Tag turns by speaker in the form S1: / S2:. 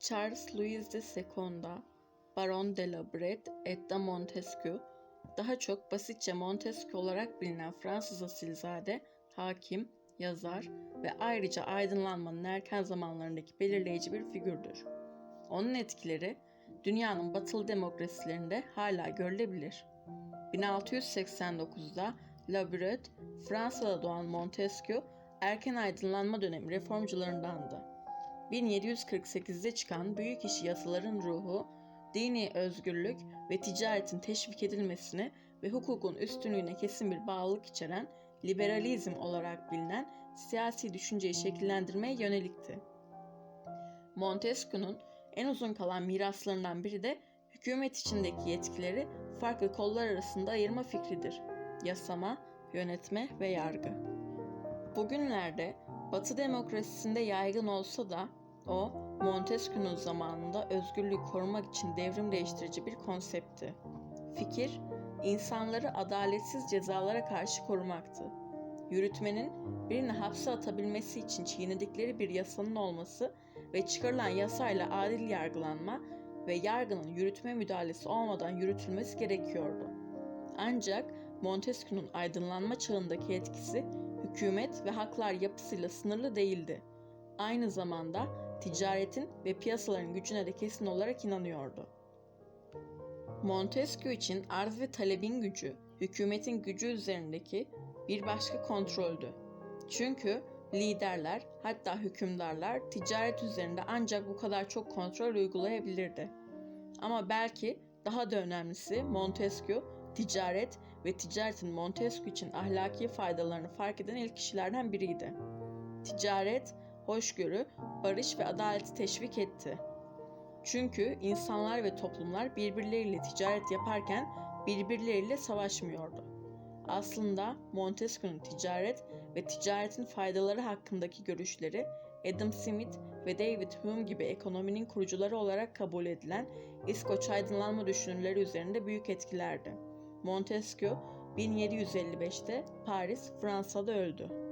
S1: Charles Louis de Seconda, Baron de la Bret et de Montesquieu, daha çok basitçe Montesquieu olarak bilinen Fransız asilzade, hakim, yazar ve ayrıca aydınlanmanın erken zamanlarındaki belirleyici bir figürdür. Onun etkileri dünyanın batılı demokrasilerinde hala görülebilir. 1689'da La Bret, Fransa'da doğan Montesquieu, erken aydınlanma dönemi reformcularındandı. 1748'de çıkan büyük işi yasaların ruhu, dini özgürlük ve ticaretin teşvik edilmesini ve hukukun üstünlüğüne kesin bir bağlılık içeren liberalizm olarak bilinen siyasi düşünceyi şekillendirmeye yönelikti. Montesquieu'nun en uzun kalan miraslarından biri de hükümet içindeki yetkileri farklı kollar arasında ayırma fikridir. Yasama, yönetme ve yargı. Bugünlerde Batı demokrasisinde yaygın olsa da o Montesquieu'nun zamanında özgürlüğü korumak için devrim değiştirici bir konseptti. Fikir, insanları adaletsiz cezalara karşı korumaktı. Yürütmenin birini hapse atabilmesi için çiğnedikleri bir yasanın olması ve çıkarılan yasayla adil yargılanma ve yargının yürütme müdahalesi olmadan yürütülmesi gerekiyordu. Ancak Montesquieu'nun aydınlanma çağındaki etkisi hükümet ve haklar yapısıyla sınırlı değildi. Aynı zamanda ticaretin ve piyasaların gücüne de kesin olarak inanıyordu. Montesquieu için arz ve talebin gücü, hükümetin gücü üzerindeki bir başka kontroldü. Çünkü liderler hatta hükümdarlar ticaret üzerinde ancak bu kadar çok kontrol uygulayabilirdi. Ama belki daha da önemlisi Montesquieu ticaret ve ticaretin Montesquieu için ahlaki faydalarını fark eden ilk kişilerden biriydi. Ticaret, hoşgörü, barış ve adaleti teşvik etti. Çünkü insanlar ve toplumlar birbirleriyle ticaret yaparken birbirleriyle savaşmıyordu. Aslında Montesquieu'nun ticaret ve ticaretin faydaları hakkındaki görüşleri Adam Smith ve David Hume gibi ekonominin kurucuları olarak kabul edilen İskoç aydınlanma düşünürleri üzerinde büyük etkilerdi. Montesquieu 1755'te Paris, Fransa'da öldü.